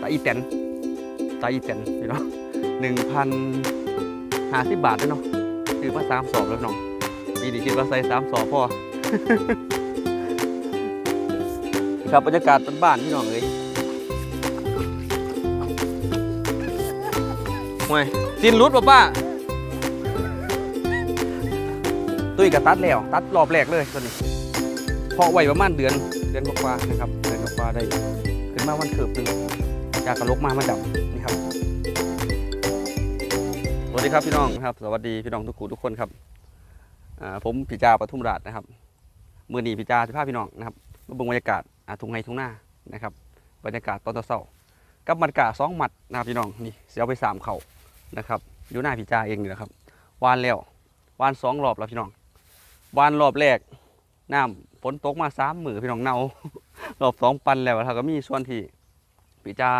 ตาอีแตนตาอีแตนพี่น้องหนึ่งพันห้าสิบบาทด้วยเนาะซื้อมาสามสอบแล้วน้องปีนี้คิดว่าใส่สามสอบพอครับบรรยากาศบ้านๆพี่น้องเลยห่วยสินรุดป่ะป้าตุ้ยกับตัดแล้ว ตัดรอบแรกเลยตัวนี้เพาะไว้ประมาณเดือนเดือนกว่าๆนะครับเดือนกว่าๆได้ ขึ้นมาวันเถิบหนึ่ง จากกระลกมามันดำนี่ครับสวัสดีครับพี่น้องครับ สวัสดีพี่น้องทุกคู่ทุกคนครับผมพิจาปทุมราชนะครับมือนีพิจาจะพาพี่น้องนะครับมาบงบรรยากาศทุ่งไร่ทุ่งนานะครับ บรรยากาศตอนเช้ากับบรรยากาศสองหมัดนะครับพี่น้องนี่เสียไปสามเข่านะครับอยู่หน้าพิจาเองนี่แหละครับวานแล้ววานสองรอบแล้วพี่น้องวานรอบแรกน้ำฝนตกมาสามมือพี่น้องเนารอบสองปันแล้วเขาก็มีส่วนที่ ปีจา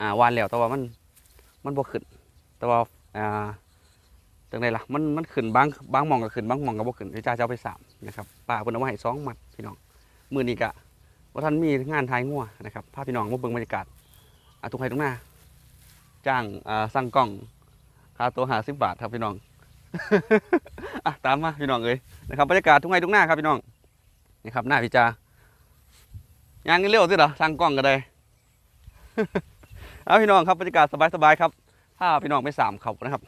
อ่าวานแล้วแต่ว่ามันมันบ่ขึ้น แต่ว่าอ่าจังไดล่ะมันมันขึ้นบางบางมองก็ขึ้นบางมองก็บ่ขึ้นปีจาจะเอาไปสามนะครับป้าเพิ่นเอามาให้สองมัดพี่น้องมือนี้ก็ว่าท่านมีงานทายงัวนะครับพาพพี่น้องมาเบิ่งบรรยากาศอาทุกไห้ทุกหน้า จ้างอ่าสั่งกล้องค่าตัว50บบาทครับพี่น้องอะตามมาพี่น้องเอ้ยนะครับบรรยากาศทุ่งไร่ทุ่งนาครับพี่น้องนี่ครับหน้าพี่จายางเงินเร็วสิเหรอสั่งกล้องก็ได้ เอาพี่น้องครับบรรยากาศสบายๆครับถ้าพี่น้องไปสามเขานะครับ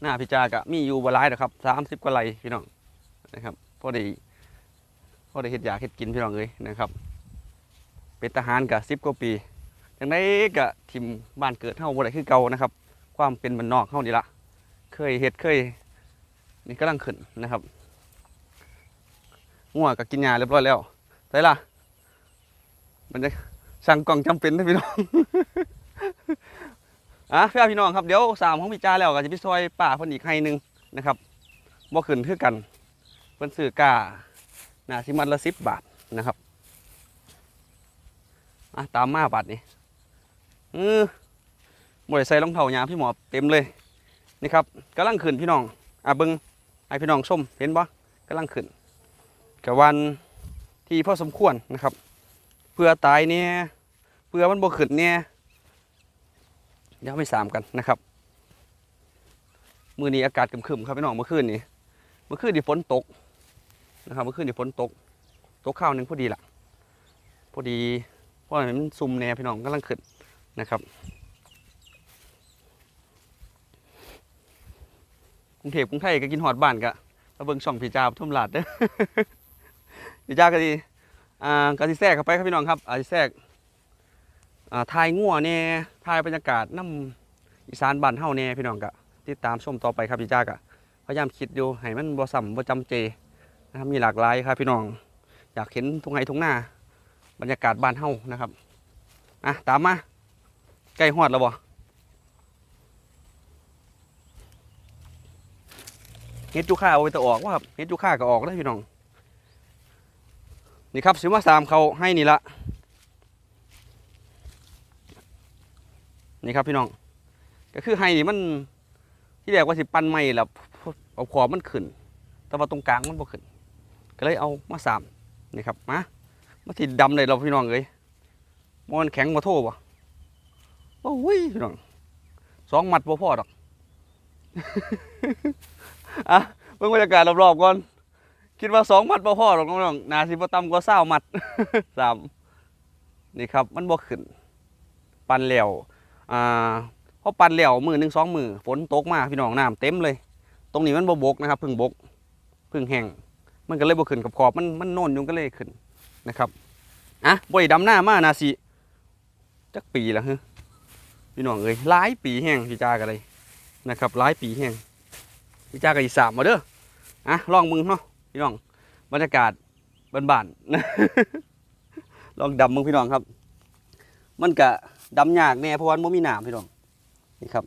หน้าพี่จากะมีอยู่บลายนะครับสามสิบกว่าไรพี่น้องนะครับพอดีพอดีเห็ดอยากเห็ดกินพี่น้องเอ้ยนะครับ เป็นทหารกับสิบกว่าปีจังไดกะทิมบ้านเกิดเฮาบ่ได้คือเก่านะครับ ความเป็นบ้านนอกเฮานี่ละเคยเห็ดเคยนี่กำลังขึ้นนะครับงัวก็กินยาเรียบร้อยแล้วใช่ล่ะมันจะ สั่งกล่องจำเป็นนะพี่น้องอะพี่อพี่น้องครับเดี๋ยวสามของพี่จ้าแล้วก็จะไปซอยป่าเพิ่นอีกให้หนึ่งนะครับบ่ขึ้นคือกันเพิ่นซื้อกาหนาสิมันละสิบบาทนะครับอะตามมาบาทนี้เออบ่ได้ใส่รองเท้ายางพี่หมอเต็มเลยนี่ครับกำลังขึ้นพี่น้องอะเบิงให้พี่น้องชมเห็นบ่กำลังขึ้นกับวันที่พอสมควรนะครับ เพื่อตายเนี่ยเพื่อมันบ่ขึ้นเนี่ยเดี๋ยวไปสามกันนะครับ มือนี้อากาศครึมๆครับพี่น้องเมื่อคืนนี้เมื่อคืนนี่ฝนตกนะครับ เมื่อคืนนี่ฝนตก ตกข้าวหนึ่งพอดีละพอดีเพราะมันซุ่มแน่พี่น้องกำลังขึ้นนะครับกรุงเทพกรุงไทยก็กินหอดบ้านกะมาเบิ่งช่องพี่จาทุ่มหลาดเด้อพี่จาก็ดี อ่ากะสิแทรกเข้าไปครับพี่น้องครับอาจสิแทรกอ่าทายงัวแน่ทายบรรยากาศน้ำอีสานบ้านเฮาแน่พี่น้องกะติดตามชมต่อไปครับพี่จากะพยายามคิดอยู่ให้มันบ่ซ้ำบ่จำเจนะครับมีหลากหลายครับพี่น้อง อยากเห็นทุ่งไร่ทุ่งนาบรรยากาศบ้านเฮานะครับอะตามมาใกล้ฮอดแล้วบ่เฮ็ดจุค่าเอาไปแตะออกว่าครับเฮ็ดจุค่าก็ออกได้พี่น้อง นี่ครับสิมาสามเขาให้นี่ละนี่ครับพี่น้อง ก็คือให้นี่มันที่แรกว่าสิปั้นไม้แล้วเอาขอบมันขึ้น แต่ว่าตรงกลางมันบ่ขึ้น ก็เลยเอามาสามนี่ครับมามาติดดำเลยเราพี่น้องเลยมันแข็งมาโทษบ่โอ้ยพี่น้องสองหมัดบ่พอดอกอะเบิ่งบรรยากาศรอบๆก่อน คิดว่าสองมัดบ่พอหรอกน้องๆนาสิบ่ต่ำกว่าเศร้ามัดสามนี่ครับ มันบ่ขึ้น ปันแล้วอ่าพอปันแล้วมือหนึ่งสองมือฝนตกมาพี่น้องน้ำเต็มเลย ตรงนี้มันบ่บกนะครับพึ่งบกพึ่งแห้งมันก็เลยบ่ขึ้นกับขอบมันมันโน่นยู่ก็เลยขึ้นนะครับอะบ่ได้ดำหน้ามานาสิจักปีแล้วฮะพี่น้องเอ้ยหลายปีแห้งพี่จ้ากันเลยนะครับหลายปีแห้งพี่จ้าก็อีสามมาเด้ออะลองมึงเนาะ พี่น้องบรรยากาศบ้านๆลองดำมึงพี่น้องครับ มันกะดำยากแน่เพราะว่ามันมีหน้ำพี่น้องนี่ครับ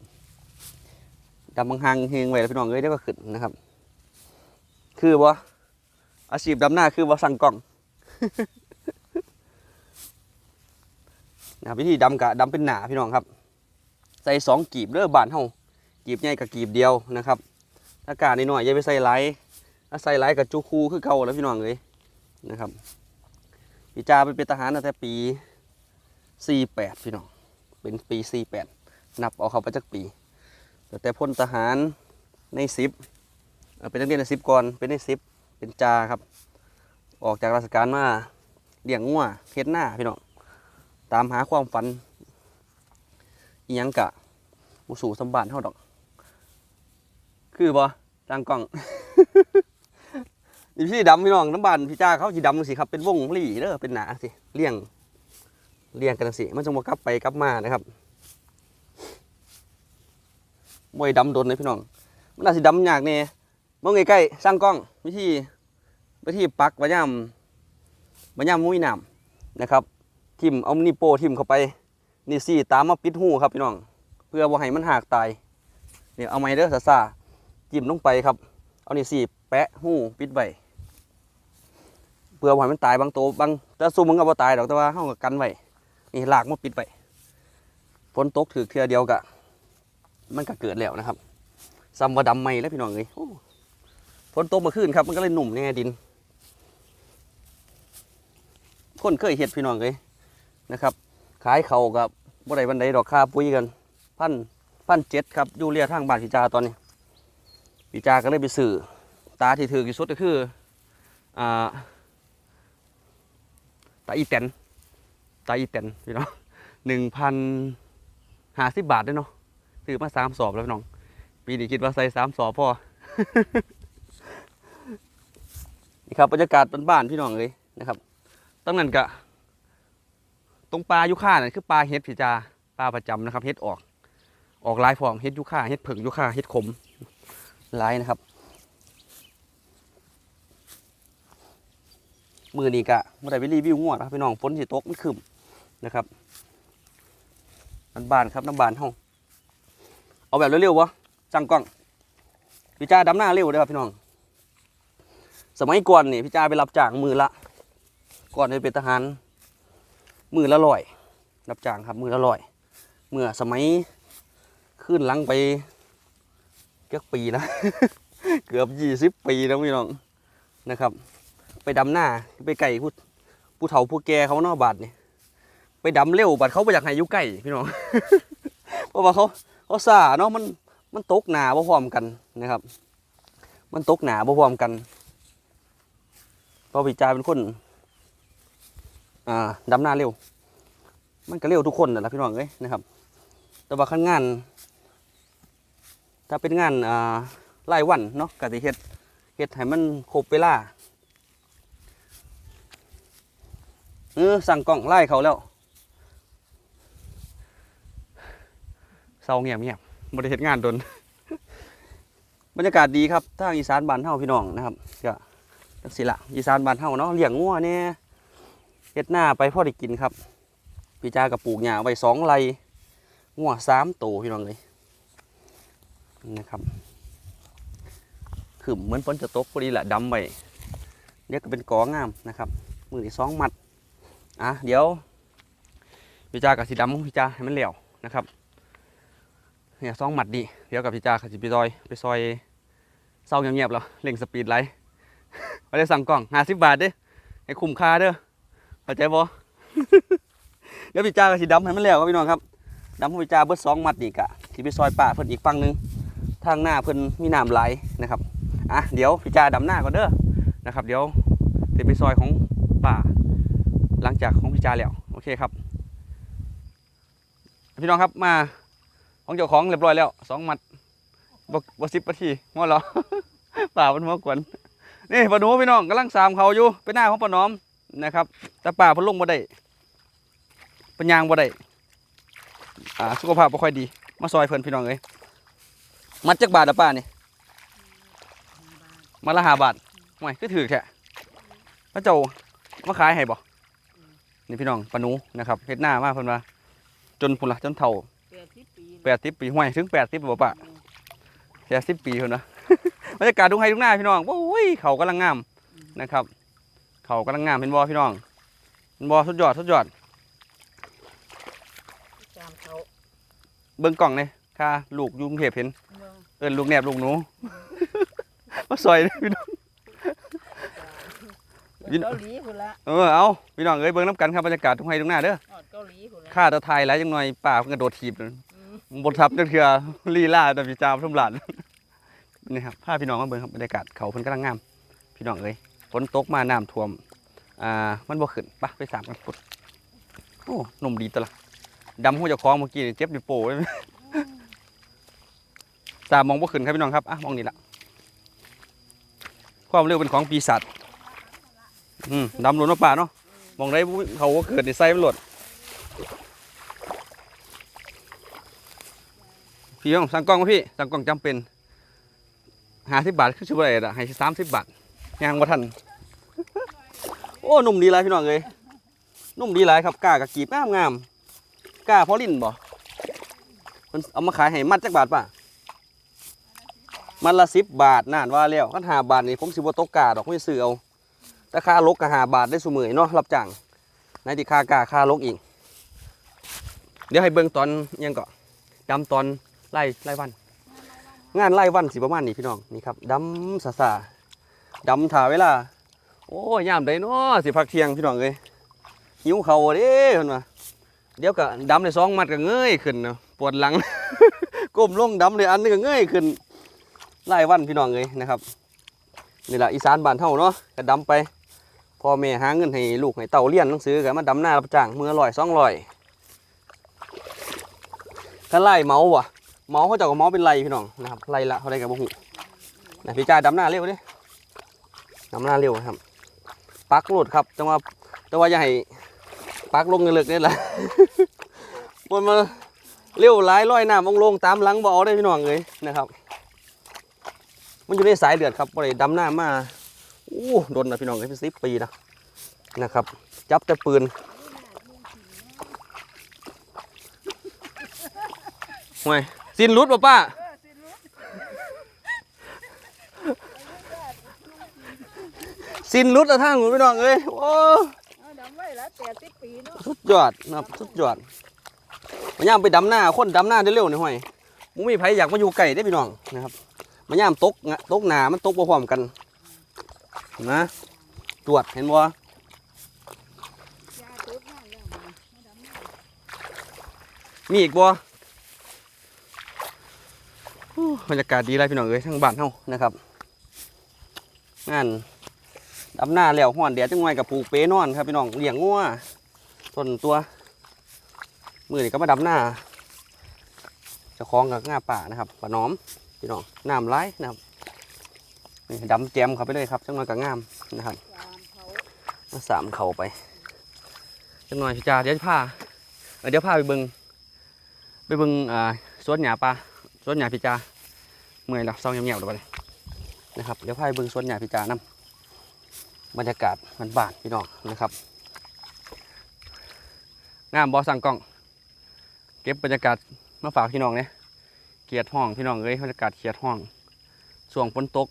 ดำบางหางเฮงไว้แล้วพี่น้องเอ้ยเดี๋ยวก็ขึ้นนะครับ คือบ่อาชีพดำหน้าคือบ่สั่งกล้องนะครับวิธีดำกะดำเป็นหนาพี่น้องครับ ใส่สองกีบเด้อบานเฮากีบใหญ่กับกีบเดียวนะครับอากาศนิดหน่อยอย่าไปใส่ไหลายถ้าใส่ไหลายกับจูคูคือเก่าแล้วพี่น้องเลยนะครับพี่จาไปเป็นทหารตั้งแต่ปีสี่แปดพี่น้อง เป็นปีสี่แปดนับเอาเขาไปจากปี แต่แต่พลทหารในสิบเป็นนักเรียนในสิบก่อน เป็นในสิบเป็นจ่าครับ ออกจากราชการมาเลี้ยงงัวเฮ็ดหน้าพี่น้อง ตามหาความฝันอียังกะมูสู่สมบัติเท่าดอก คือบ่จางกล่อง นี่พี่ดำพี่น้องน้ำบานพี่จ้าเขาสีดำสิครับเป็นวงหลี่เด้อเป็นหนาสิเลี่ยงเลี่ยงกันสิมันจะมากลับไปกลับมานะครับมวยดำโดนเลยพี่น้อง มันอาจสิดำยากเนี่ยมอไงใกล้สร้างกล้องวิธีวิธีปักบะย่ำบะย่ำมุ้ยน้ำนะครับ ทิมเอานี่โปทิมเข้าไปนี่สี่ตามมาปิดหูครับพี่น้อง เพื่อบ่ให้มันหักตายเนี่ยเอาไม้เด้อซาซาจิ้มลงไปครับ เอานี่สี่แปะหูปิดไว้ เพื่อให้มันตายบางตัวบางแต่ซุ่มมันก็บ่ตายดอกแต่ว่าเฮาก็กันไว้นี่ลากมาปิดไว้ฝนตกถือเทือเดียวกะมันก็เกิดแล้วนะครับซ้ำว่าดำใหม่แล้วพี่น้องเอ้ยฝนตกมาขึ้นครับ มันก็เลยหนุ่มแน่ดิน คนเคยเห็ดพี่น้องเอ้ยนะครับ ขายเขากับบ่ได้บันไดดอกค่าปุ๋ยกัน พันพันเจ็ดครับยูเรียทางบ้านพี่จาตอนนี้พี่จาก็เลยไปซื้อตาที่ถือที่สุดก็คืออ่า ตาอีแตนตาอีแตนพี่น้องหนึ่งพันห้าสิบบาทด้วยเนาะซื้อมาสามสอบแล้วพี่น้อง ปีนี้คิดว่าใส่สามสอบพอนี่ครับบรรยากาศบ้านๆพี่น้องเลยนะครับตั้งนั้นกะตรงปลายุค่านั่นคือปลาเห็ดพี่จาปลาประจำนะครับเห็ดออก ออกลายฟอร์มเห็ดยุค่าเห็ดผึ่งยุค่าเห็ดขมลายนะครับ มือนี้กะเมื่อไรไปรีวิวงวดนะครับพี่น้องฝนสิตกมันขึ้นนะครับบ้านครับน้ำบานห้องเอาแบบเร็วๆวะจังกล้องพี่จ้าดำหน้าเร็วเลยครับพี่น้อง สมัยก่อนนี่พี่จ้าไปรับจ้างมือละก่อนไปเป็นทหารมือละร้อย รับจ้างครับมือละร้อย เมื่อสมัยขึ้นหลังไปเกือบปีนะ เกือบยี่สิบปีแล้วพี่น้องนะครับ ไปดำหน้าไปไก่ผู้ผู้เฒ่าผู้แก่เขาเนอกบาดนี่ไปดำเร็วบัดเขาไปอยากให้อยุไก่พี่น้อง เพราะว่าเขาเขาซ่าเนาะมันมันตกหนาบ่พร้อมกันนะครับ มันตกหนาบ่พร้อมกันเพราะพี่จาเป็นคนอ่าดำหน้าเร็ว มันก็เร็วทุกคนนั่นแหละพี่น้องเอ้ยนะครับ แต่ว่าขั้นงาน ถ้าเป็นงานอ่ารายวันเนาะกติเฮ็ดเฮ็ดให้มันครบเวลา เออสั่งกล่องไล่เขาแล้วเศร้าเงียบเงียบบริเหตุงานโดน บรรยากาศดีครับทางอีสานบ้านเฮาพี่น้องนะครับก็จังสิละอีสานบ้านเฮาเนาะเลี้ยงงัวเนี่ยเฮ็ดหน้าไปพ่อได้กินครับพี่จ้ากับปลูกหญ้าไว้สองไร่งัวสามตัวพี่น้องเลยนะครับคือเหมือนฝนจะตกพอดีแหละดำไปเดี๋ยก็เป็นกองามนะครับ มือที่สองมัด อะเดี๋ยวพี่จ้ากับสีดำของพี่จ้าให้มันเหลวนะครับเนี่ยซองหมัดดีเดี๋ยวกับพี่จ่าเขาจะไปซอย ไปซอยเศร้าเงียบๆแล้วเล่งสปีดไลท์ไม่ได้สั่งกล่องห้าสิบบาทเด้อให้คุ้มค่าเด้อเข้าใจบ่เดี๋ยวพี่จ่าก็สิดำให้มันแล้วครับพี่น้องครับดำให้พี่จ่าเบิดสองหมัดอีกะที่ไปซอยป่าเพิ่นอีกฝั่งนึงทางหน้าเพิ่นมีน้ำไหลนะครับอะเดี๋ยวพี่จ่าดำหน้าก่อนเด้อนะครับ เดี๋ยวจะไปซอยของป่า หลังจากของพี่จ่าแล้วโอเคครับ พี่น้องครับมาของเจ้าของเรียบร้อยแล้วสองมัดบบสิบนาทีหัวเราะป่ามันหัวกวนนี่ปลาหนูพี่น้องกำลังสามเขาอยู่เป็นหน้าของปลาหน้อมนะครับ แต่ป่าพิ่นลงบ่ได้เพิ่นยางบ่ได้อ่าสุขภาพบ่ค่อยดี มาซอยเพิ่อนพี่น้องเอ้ยมัดจักบาทละป้านี่มาละหาบาทห่วยคือถือแท้พระเจ้ามาขายให้บ่ นี่พี่น้องปลาหนูนะครับเฮ็ดหน้ามาเพิ่นว่า จนพุ่นละจนเฒ่าแปดสิบปีแปดสิบปีห้วยถึงแปดสิบบ่ปะแปดสิบปีคนนะบรรยากาศทุ่งไร่ทุ่งนาพี่น้องโอ้ยเขากำลังงามนะครับ เขากำลังงามเป็นบอพี่น้องเป็นบอสุดยอดสุดยอดจามเขาเบิ้งกล่องเลยค่ะ ลูกอยุงเทพเห็นเมืองเอินลูกแนบลูกหนูมาซอยเด้อพี่น้อง วินเกาหลีพุ่นละเออเอาพี่น้องเอ้ยเบิ้งน้ำกันครับบรรยากาศทุ่งไร่ทุ่งนาเด้อออดเกาหลีพุ่นละค่าตะไทยแล้วยังหน่อยป่าเพิ่นกระโดดถีบเลยบนทับจักเทื่อลีลาแต่พี่จ้าปทุมราชนี่ครับพาพี่น้องมาเบิ่งครับบรรยากาศเขาเพิ่นกำลังงาม พี่น้องเอ้ยฝนตกมาน้ำท่วมอ่ามันบ่ขึ้นปะไปสามกันปุดโอ้หนุ่มดีตัวละดำหัวเจะคล้าของเมื่อกี้นี่เจ็บอยู่โป้เลยสามมองบ่ขึ้นครับพี่น้องครับอะมองนี่ละความเร็วเป็นของปีศาจ อืมดำหล่นมาป่าเนาะมองได้เขาก็เกิดในไซมันหลดพี่น้องสั่งกล้องมาพี่สั่งกล้องจำเป็นหาสิบบาทคือชื่ออะไรอะให้สามสิบบาทยางบ่ทัน โอ้หนุ่มดีไรพี่น้องเลยหนุ่มดีไรครับกล้ากับกีบงามงามกล้าพอลิ้นบ่มันเอามาขายให้มัดจักบาทป่ะมันละสิบบาทน่านว่าแล้วกันหาบาทนี่ผมสิบ่ตกกาดอกไม่ซื้อเอา แต่ค่าลกก็หาบาทได้สมือเนาะรับจ้างไหนที่ค่ากาค่าลกอีก เดี๋ยวให้เบิ่งตอนยังก็ดำตอนไล่ไล่วัน งานไล่วันสิประมาณนี้พี่น้องนี่ครับดำสาสาดำถ่าเวลา โอ้ยยามใดเนาะสิพักเที่ยงพี่น้องเอ้ยหิวเขาเด้เนว่าเดี๋ยวก็ดำได้สองมัดก็เงยขึ้นเนาะปวดหลัง ก้มลงดำเลยอันนึงก็เงยขึ้นไล่วันพี่น้องเอ้ยนะครับนี่แหละอีสานบ้านเฮาเนาะก็ดำไป พ่อแม่หาเงินให้ลูกให้เต่าเรียนหนังสือก็มาดำหน้ารับจ้างมือร้อยสองร้อยถ้าไล่เมาวะเมาเขาเจ้าก็เมาเป็นไรพี่น้องนะครับไล่ละเขาได้กับบ่หูนะพี่จ้าดำหน้าเร็วด้น้ำหน้าเร็วครับ ปักโหลดครับจังว่าแต่ว่าอย่าให้ปักลงเงลึกนี่แหละมันมาเร็วหลายร้อยหน้ำมงลงตามหลังบ่อาได้พี่น้องเลยนะครับ มันอยู่ในสายเลือดครับบ่ได้ดำหน้ามา อ้โดนนะพี่น้องเลยเป็นสิบปีนะนะครับ จับแต่ปืนห่วยสินรุดป่ะป้าสินรุดอะทางผมพี่น้องเอ้ยโอ้ดำไว้แล้วแปดสิบปีเนาะสุดยอดนะสุดยอดมันย่ามไปดำหน้าคนดำหน้าได้เร็วหนี่ห่วยมุ้มีไผอยากมาอยู่ไก่ได้พี่น้องนะครับมันย่ามตกตกหนามันตกพร้อมกัน นะตรวจเห็นบัวมีอีกบ่บรรยากาศดีเลยพี่น้องเอ้ยทั้งบ้านเฮานะครับงานดำหน้าแล้วห้อนแดดจังไงกับปลูกเปนอนครับพี่น้องเลี้ยงงัวต้นตัว มือนี่ก็มาดำหน้าจะคล้องกับง่าป่านะครับป่าน้อมพี่น้องน้ำไหลนะครับ นี่ดำแจมเข้าไปเลยครับจังหน่อยกับงามนะครับตามเขาาสามเข่าไปจังหน่อยพี่จ่าเดี๋ยวจะพาเดี๋ยวพาไปเบิงไปเบิงอ่าสวนหญ้าปลาสวนหญ้าพี่จ่าเมื่อยแล้วเศร้าเงียบๆเดี๋ยวไปเลยนะครับเดี๋ยวพาไปเบิงสวนหญ้าพี่จ่านํบรรยากาศมันบานพี่น้องนะครับงามบอสั่งกล้อง เก็บบรรยากาศมาฝากพี่น้องเนี่ยเกียรติห้องพี่น้องเอ้ยบรรยากาศเกียรติห้องส่วงฝนตก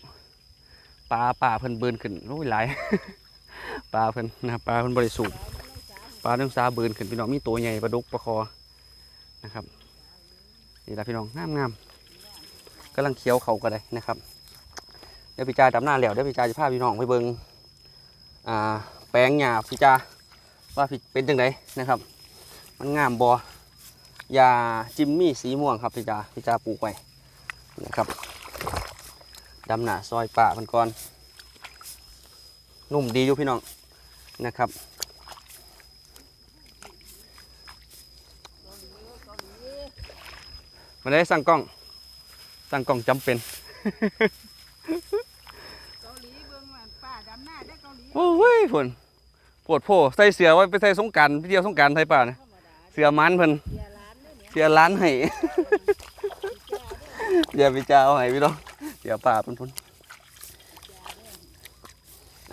ปลาป่าเพิ่นเบินขึ้นโอ้ยหลายปลาเพิ่นนะปลาเพิ่นบริสุทธิ์ปลาเรื่องซาเบินขึ้นพี่น้องมีตัวใหญ่ปลาดุกปลาคอนะครับนี่ละพี่น้องงามงามกำลังเคี้ยวเขาก็ได้นะครับเดี๋ยวพี่จาดำหน้าแล้วเดี๋ยวพี่จาจะพาพี่น้องไปเบิงอ่าแปลงหญ้าพี่จาว่าพี่เป็นจังไดนะครับ มันงามบอยาจิมมี่สีม่วงครับพี่จาพี่จาปลูกไว้นะครับ ดำหน้าซอยป่าเพิ่นก่อน นุ่มดีอยู่พี่น้องนะครับมาได้สั่งกล้อง สั่งกล้องจำเป็นเกาหลีเบิ่งว่าป้าดำหน้าได้อเกาหลีโอ้ยฝนปวดโพใส่เสือไว้ไปใส่สงกรารไปเที่ยวสงกรารไทยป่านะธรรมดาเสือมันเพิ่นเสียร้านเด้อเนี่ยเสือล้านให้เสียเด้ออย่าไปจ้าเอาให้พี่น้อง เสือป่าเพิ่นพุ่น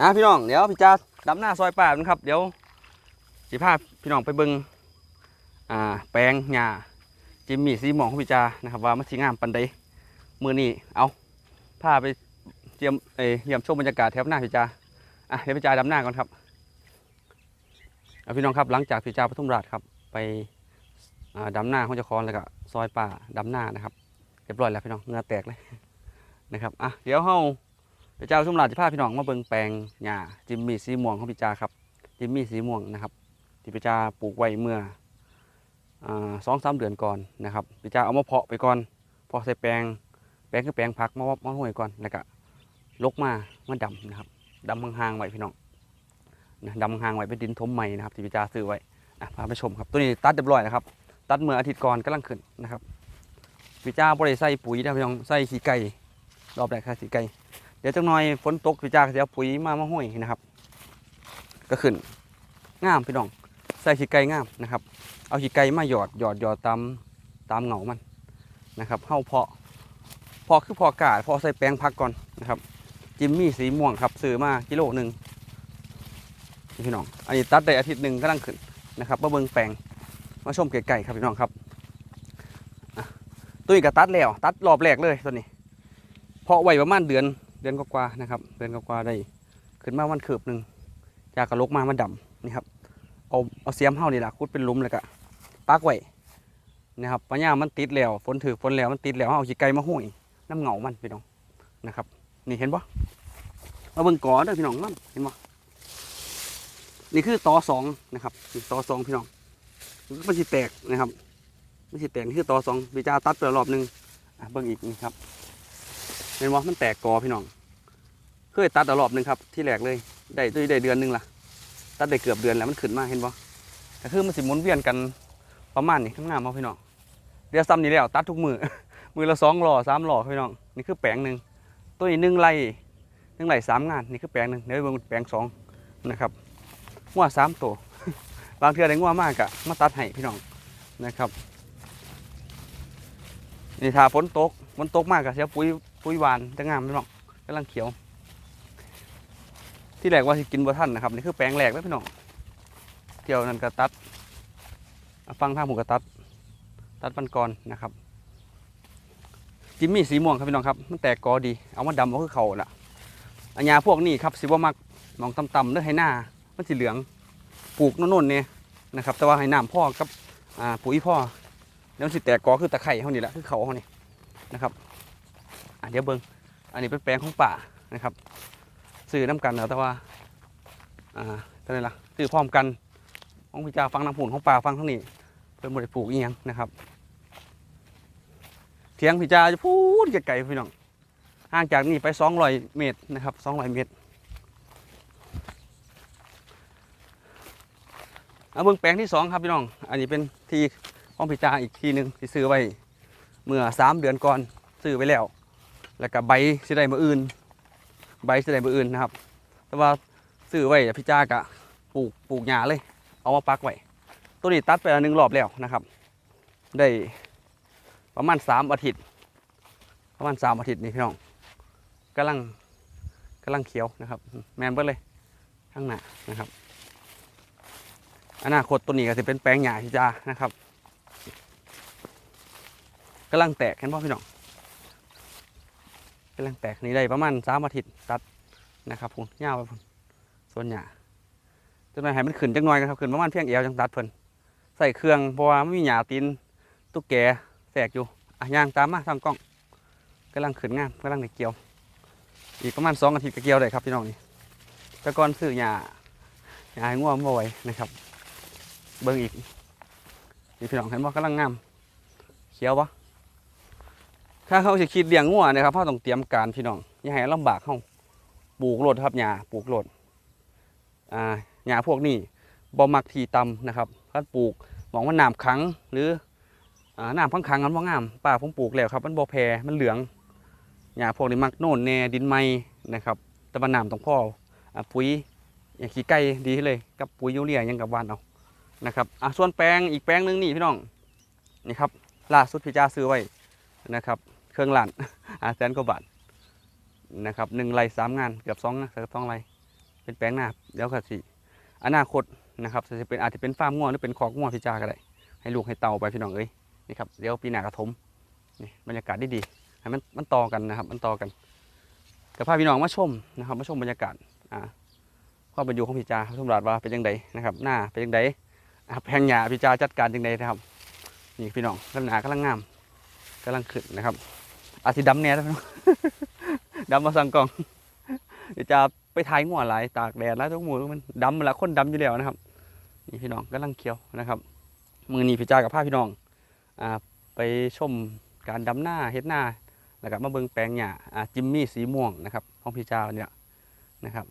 อะพี่น้องเดี๋ยวพี่จ้าดำหน้าซอยป่าพุ่นครับ เดี๋ยวสิพาพี่น้องไปเบิ่งอ่าแปลงหญ้าจิมมี่สีหมองของพี่จ้านะครับ ว่ามันสิงามปานใดมือนี้เอาพาไปเยี่ยมเอ้ยเยี่ยมชมบรรยากาศแถวหน้าพี่จ้าอะเดี๋ยวพี่จ้าดำหน้าก่อนครับอะพี่น้องครับหลังจากพี่จ้าปทุมราชครับไปดำหน้าของเจ้าของแล้วก็ซอยป่าดำหน้านะครับเรียบร้อยแล้วพี่น้องเงือแตกเลย นะครับอะเดี๋ยวเฮาพระเจ้าสมราชจะพาพี่น้องมาเบิ่งแปลงหญ้าจิมมี่สีม่วงของพี่จาครับจิมมี่สีม่วงนะครับที่พี่จาปลูกไว้เมื่ออสองสามเดือนก่อนนะครับพี่จาเอามาเพาะไปก่อนเพาะใส่แปลงแปลงคือแปลงผักมามาห้อยก่อนแล้วก็ลกมามาดำนะครับดำห่างๆไว้พี่น้องนะดำห่างๆไว้เป็นดินทมใหม่นะครับที่พี่จาซื้อไว้อะพาไปชมครับตัวนี้ตัดเรียบร้อยนะครับตัดเมื่ออาทิตย์ก่อนกำลังขึ้นนะครับพี่จ้าบริใส่ปุ๋ยนะพี่น้องใส่ขี้ไก่ รอบแรกคือขี้ไก่เดี๋ยวจังหน่อยฝนตกพี่จาก็จะเอาปุ๋ยมามาห้อยนะครับ ก็ขึ้นงามพี่น้อง ใส่ขี้ไก่งามนะครับ เอาขี้ไก่มาหยอดหยอดหยอดตามตามเหงามันนะครับเข้าเพาะเพาะคือพาะกาดพาะใส่แปลงพักก่อนนะครับ จิมมี่สีม่วงครับซื้อมากิโลหนึ่งพี่น้อง อันนี้ตัดได้อาทิตย์หนึ่งก็ลังขึ้นนะครับมาเบิ่งแปลงมาชมไก่ๆครับพี่น้องครับ ตุ้ยกับตัดแล้ว ตัดรอบแรกเลยตัวนี้ เพาะไว้ประมาณเดือนเดือนกว่าๆนะครับ เดือนกว่าๆได้ขึ้นมาวันคืบหนึ่งจากกระลกมามันดำนี่ครับเอาเอาเสียมเฮานี่แหละขุดเป็นลุมเลยก็ปักไว้นะครับปัญญามมันติดแล้วฝนถือฝนแล้วมันติดแล้วเอาขี้ไก่มาห้อยน้ำเหงามันพี่น้องนะครับ นี่เห็นปะมาเบิ่งก่อเด้อพี่น้องมันเห็นปะนี่คือตอสองนะครับนี่ตอสองพี่น้องมันสิแตกนะครับมันสิแตกนี่คือตอสองพี่จ้าตัดไปรอบหนึงอะเบิ่งอีกนี่ครับ เห็นปะมันแตกกอพี่น้อง เคยตัดเอารอบหนึ่งครับที่แรกเลย ได้ด้วยได้เดือนหนึงละตัดได้เกือบเดือนแล้วมันขึ้นมาเห็นบ่ก็คือมันสิหมุนเวียนกันประมาณนี้ข้างหน้ามาพี่น้อง เดี๋ยวซ้ำนี่แล้วตัดทุกมือ มือละสองหล่อสามหล่อพี่น้อง นี่คือแปลงหนึ่ง ตัวนี้หนึ่งไร่หนึ่งไร่สามงาน นี่คือแปลงหนึ่งเดี๋ยวเบิ่งแปลงสองนะครับงัวสามตัว บางเทื่อได้งัวมากอะมาตัดให้พี่น้องนะครับ นี่ถ้าฝนตก ฝนตกมากก็เสียปุ๋ย ปุ๋ยหวานจะงามพี่น้องกำลังเขียว ที่แรกว่าสิกินบ่ทันนะครับนี่คือแปลงแรกแล้วพี่น้องเที่ยวนั้นก็ตัดฟังทางผมก็ตัด ตัดปันกรนะครับ จิมมี่สีม่วงครับพี่น้องครับมันแตกกอดีเอามาดำเอาคือเขาน่ะอัญญาพวกนี้ครับสิบ่มักมองต่ำๆเด้อให้หน้ามันสีเหลืองปลูกโน่นๆเนี่ยนะครับ แต่ว่าให้น้ำพ่อกับปุ๋ยพ่อแล้วสิแตกกอคือตะไคร่เท่านี้แหละคือเขาเท่านี้นะครับ เดี๋ยวเบิ้งอันนี้เป็นแปลงของป่านะครับซื้อน้ำกันแล้วแต่ว่าอ่าเท่าไหร่ละซื้อพร้อมกันของพี่จ่าฟังน้ำผุนของป่าฟังทั้งนี้เพิ่นบ่ได้ปลูกอีหยังนะครับเทียงพี่จ่าจะพูดไกลๆพี่น้องห่างจากนี่ไป200เมตรนะครับ200เมตรเอาเบิ่งแปลงที่สองครับพี่น้อง อันนี้เป็นที่ของพี่จ่าอีกทีหนึ่งที่ซื้อไว้เมื่อสามเดือนก่อนซื้อไว้แล้ว แล้วก็ใบสิได้มาอื่น ใบแสดงมืออื่นนะครับ แต่ว่าซื้อไว้พี่จ้ากะปลูกปลูกหญ้าเลย เอามาปักไว้ตัวนี้ตัดไปแล้วหนึ่งรอบแล้วนะครับ ได้ประมาณสามอาทิตย์ ประมาณสามอาทิตย์นี่พี่น้องกำลังกำลังเขียวนะครับ แมนเบิดเลยข้างหน้านะครับอนาคตตัวนี้ก็จะเป็นแปลงหญ้าพี่จ้านะครับกำลังแตกเห็นป่พี่น้องำลังแตกนี่ได้ประมาณสามอาทิตย์ตัดนะครับพุ่นยาวไปพุ่นส่วนหญ้าจะมาให้มันขึ้นจังหน่อยนะครับขึ้นประมาณเพียงเอวจังตัดเพิ่นใส่เครื่องเพราะว่าไม่มีหญ้าตีนตุ๊กแกแตกอยู่อะย่างตามมาทางกล้องกำลังขึ้นงามกำลังได้เกี่ยว อีกประมาณสองอาทิตย์ก็เกี่ยวได้ครับพี่น้องนี่ต่ก่อนซื้อหญ้าหญ้าให้ง่วงบ่ไหวนะครับ เบิ่งอีกนี่พี่น้องเห็นว่ากำลังงามเขียวปะ ถ้าเขาจะคิดเลี้ยงงัวนะครับเขาต้องเตรียมการพี่น้องอย่าให้ลำบากเขาปลูกโลดครับหญ้าปลูกโลดอ่าหญ้าพวกนี้บ่มักทีต่ำนะครับถ้าปลูกหมองว่าน้ำขังหรืออ่าน้ำพังขังมันบ่งามป่าผมปลูกแล้วครับ มันบ่แพรมันเหลืองหญ้าพวกนี้มักโน่นแน่ดินไม้นะครับ แต่ว่าน้ำต้องพ่อปุ๋ยอย่างขี้ไก่ดีเลยกับปุ๋ยยูเรียยังกับวานเอานะครับอะส่วนแปลงอีกแปลงหนึงนี่พี่น้องนี่ครับล่าสุดพี่จ้าซื้อไว้นะครับ เครื่องล้านอาแสนกว่าบาทนะครับหนึ่งไรสามงานเกือบสองเกือบสองไรเป็นแปลงหน้าเดี๋ยวก็สิอนาคตนะครับจะเป็นอาจจะเป็นฟาร์มง่วหรือเป็นคอกง่วพิจาก็ได้ให้ลูกให้เต่าไปพี่น้องเอ้ยนี่ครับเดี๋ยวปีหน้ากระทมนี่บรรยากาศดีๆให้มันมันต่อกันนะครับ มันต่อกันกับพาพี่น้องมาชมนะครับมาชมบรรยากาศอ่าความเป็นอยู่ของพิจาชมราดว่าเป็นยังไงนะครับ หน้าเป็นยังไงแพงหยาพิจาจัดการยังไงนะครับนี่พี่น้องลังหนากำลังงามกำลังขึ้นนะครับ อาจสิดำแน่แล้วพี่น้องดำมาสั่งกล่องเดี๋ยวจะไปถ่ายงัวหลายตากแดดแล้วทุกหมูมันดำมาละคนดำอยู่แล้วนะครับนี่พี่น้องกำลังเขียวนะครับมือนีพี่จ้ากับพาพี่น้องอ่าไปชมการดำหน้าเฮ็ดหน้าแล้วก็มาเบิ่งแปลงหญ้าอ่าจิมมี่สีม่วงนะครับของพี่จ้าเนี่ยนะครับ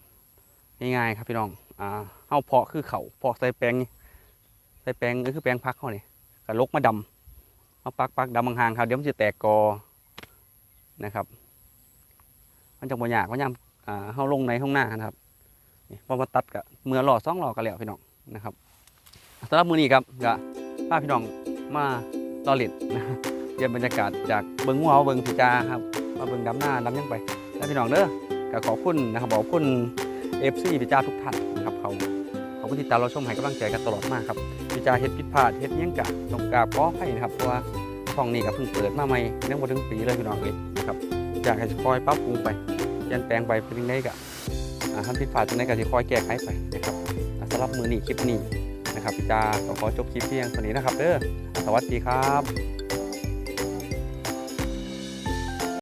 ง่ายๆครับพี่น้องอ่าเฮาเพาะคือเขาเพาะใส่แปลงนี่ใส่แปลงก็คือแปลงพักเขานี่ก็ลกมาดำมาปักปักดำบางหางครับเดี๋ยวมันจะแตกกอ นะครับ มันจะบ่ยากว่ายามอ่าเฮาลงในห้องหน้านะครับพอมาตัดก็เมื่อหล่อสองหล่อก็แล้วพี่น้องนะครับสำหรับมือนี้ครับก็พาพี่น้องมารอเล่นเยี่ยมบรรยากาศจากเบิ้งงัวเบิ้งพิจาครับมาเบิ้งดำหน้าดำยังไปแล้วพี่น้องเด้อก็ขอบคุณนะครับขอบคุณเอฟซีพิจาทุกท่านนะครับเขาขอบคุณที่ตามเราชมให้กำลังใจกันตลอดมากครับพิจาเฮ็ดผิดพลาดเฮ็ดยังกะต้องกาบขออภัยนะครับเพราะว่าช่องนี้ก็เพิ่งเปิดมาใหม่ยังบ่ถึงปีเลยพี่น้องเอ้ย อยากให้คอยปรับปรุงไปเปลี่ยนแปลงไปเป็นยังไงกะท่าทำผิดพลาดจังไดก็สิคอยแก้ไขไปนะครับสำหรับมือนี้คลิปนี้นะครับพิจาขอจบคลิปเพียงเท่านี้นะครับเด้อสวัสดีครับ